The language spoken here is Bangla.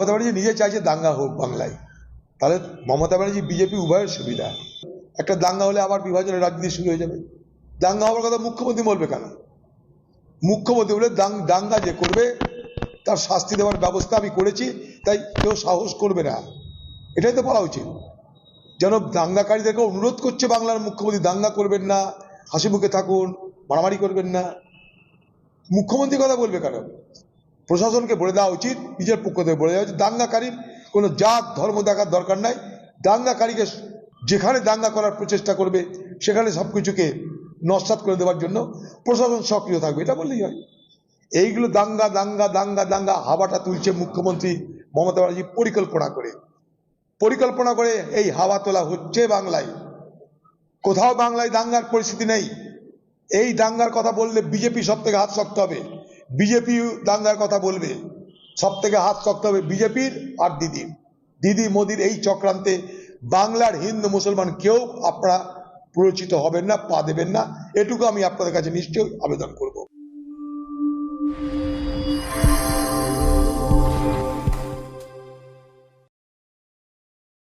মমতা ব্যানার্জি নিজে চাইছে দাঙ্গা হোক বাংলায়। তাহলে মমতা ব্যানার্জি, বিজেপি উভয়ের সুবিধা। একটা দাঙ্গা হলে আবার বিভাজনের রাজনীতি শুরু হয়ে যাবে। দাঙ্গা হওয়ার কথা মুখ্যমন্ত্রী বলবে কেন? মুখ্যমন্ত্রী বলে দাঙ্গা যে করবে, তার শাস্তি দেওয়ার ব্যবস্থা আমি করেছি, তাই কেউ সাহস করবে না। এটাই তো বলা উচিত। যেন দাঙ্গাকারীদেরকে অনুরোধ করছে বাংলার মুখ্যমন্ত্রী, দাঙ্গা করবেন না, হাসি মুখে থাকুন, মারামারি করবেন না। মুখ্যমন্ত্রী কথা বলবে কেন? প্রশাসনকে বলে দেওয়া উচিত, নিজের পক্ষ থেকে বলে দেওয়া উচিত দাঙ্গাকারীর কোনো জাত, ধর্ম দেখার দরকার নাই। দাঙ্গাকারীকে যেখানে দাঙ্গা করার প্রচেষ্টা করবে, সেখানে সব কিছুকে নস্বাত করে দেওয়ার জন্য প্রশাসন সক্রিয় থাকবে, এটা বললেই হয়। এইগুলো দাঙ্গা দাঙ্গা দাঙ্গা দাঙ্গা, হাওয়াটা তুলছে মুখ্যমন্ত্রী মমতা ব্যানার্জি পরিকল্পনা করে। পরিকল্পনা করে এই হাওয়া তোলা হচ্ছে বাংলায়। কোথাও বাংলায় দাঙ্গার পরিস্থিতি নেই। এই দাঙ্গার কথা বললে বিজেপি সব থেকে হাত শক্ত হবে। বিজেপি দাঙ্গার কথা বলবে। সব থেকে হাত শক্ত হবে বিজেপির আর দিদি দিদি মোদির এই চক্রান্তে বাংলার হিন্দু মুসলমান কেউ আপনারা প্ররোচিত হবেন না, পা দেবেন না। এটুকু আমি আপনাদের কাছে নিশ্চয়ই আবেদন করব।